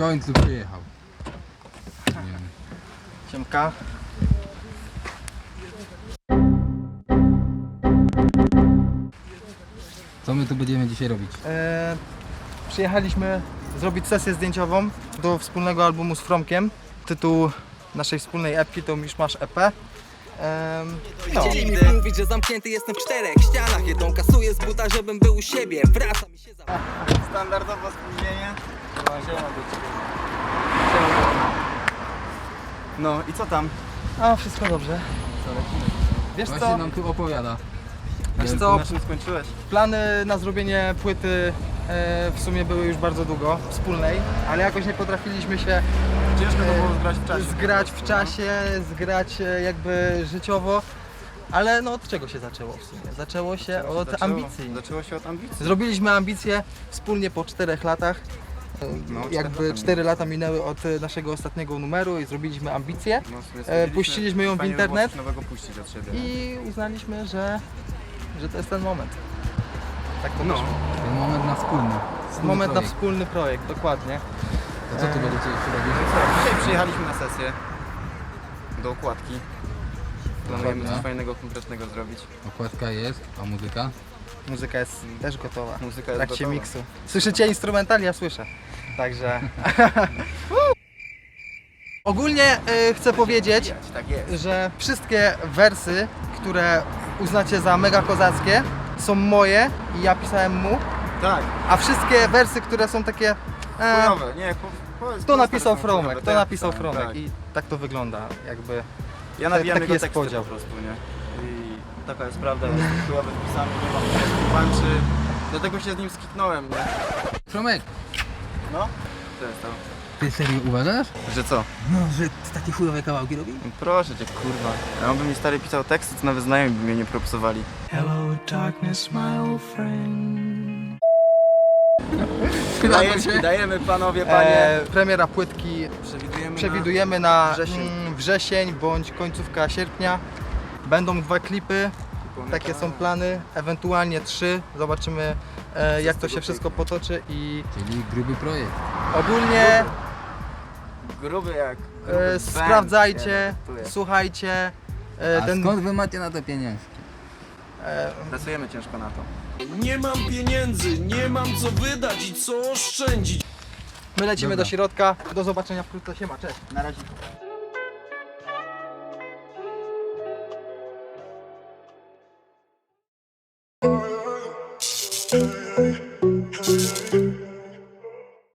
końcu przyjechał. Siemka. Co my tu będziemy dzisiaj robić? E, przyjechaliśmy zrobić sesję zdjęciową do wspólnego albumu z Fromkiem. Tytuł naszej wspólnej epki to Miszmasz EP. Em, no. Chcieli mi mówić, że zamknięty jestem w czterech ścianach Jedną kasuję z buta, żebym był u siebie Wraca mi się za... Standardowo spóźnienie. No i co tam? A, wszystko dobrze. Wiesz Właśnie co, nam tu opowiada. wiesz co, Na czym skończyłeś? plany na zrobienie płyty e, w sumie były już bardzo długo, wspólnej, ale jakoś nie potrafiliśmy się Ciężko to E, było zgrać w czasie. zgrać w czasie, zgrać e, jakby życiowo, ale no od czego się zaczęło w sumie? Zaczęło się od Zaczęło- ambicji. Zaczęło się od ambicji. Zrobiliśmy ambicje wspólnie po czterech latach. E, No, jakby cztery lata minęły od e, naszego ostatniego numeru i zrobiliśmy ambicje No, E, puściliśmy ją w internet coś nowego puścić od siebie. i uznaliśmy, że, że to jest ten moment. Tak to No. Ten moment na wspólny. wspólny Moment na projekt. wspólny projekt, dokładnie. To co tu będziecie jeszcze robić? No co, dzisiaj przyjechaliśmy na sesję do okładki. Planujemy Dokładnie. coś fajnego, konkretnego zrobić. Okładka jest, a muzyka? Muzyka jest też gotowa. Muzyka W jest trakcie gotowa. miksu. Słyszycie instrumental? Ja słyszę. Także. Ogólnie y, chcę powiedzieć, Tak jest. że wszystkie wersy, które uznacie za mega kozackie, są moje i ja pisałem mu, Tak, a wszystkie wersy, które są takie. E, chujowe. Nie, po, powiedz, to napisał Fromek, to ja napisał pisałem, Fromek tak. i tak to wygląda jakby. Ja nawijam taki jego jest teksty podział. po prostu, nie? I taka jest prawda, jest chujowy wpisany, nie mam polskich punczy. Dlatego się z nim skitnąłem, nie? Fromek, No? Co jest to? ty serio uważasz? Że co? No, że takie chujowe kawałki robi? No Proszę cię, kurwa. Ja on by mi stary pisał teksty, to nawet znajomi by mnie nie propsowali. Dajemy, dajemy panowie, panie. E, premiera płytki Przewidujemy, przewidujemy na wrzesień. mm, wrzesień bądź końcówka sierpnia. Będą dwa klipy, na... takie są plany, ewentualnie trzy. Zobaczymy e, jak to się wszystko potoczy i Czyli gruby projekt. ogólnie Gruby jak... gruby e, sprawdzajcie, nie, słuchajcie. E, A ten, skąd wy macie na to pieniążki? E, Pracujemy ciężko na to. Nie mam pieniędzy, nie mam co wydać i co oszczędzić. my lecimy Dobra. do środka. Do zobaczenia wkrótce. Siema, cześć. Na razie. Hey,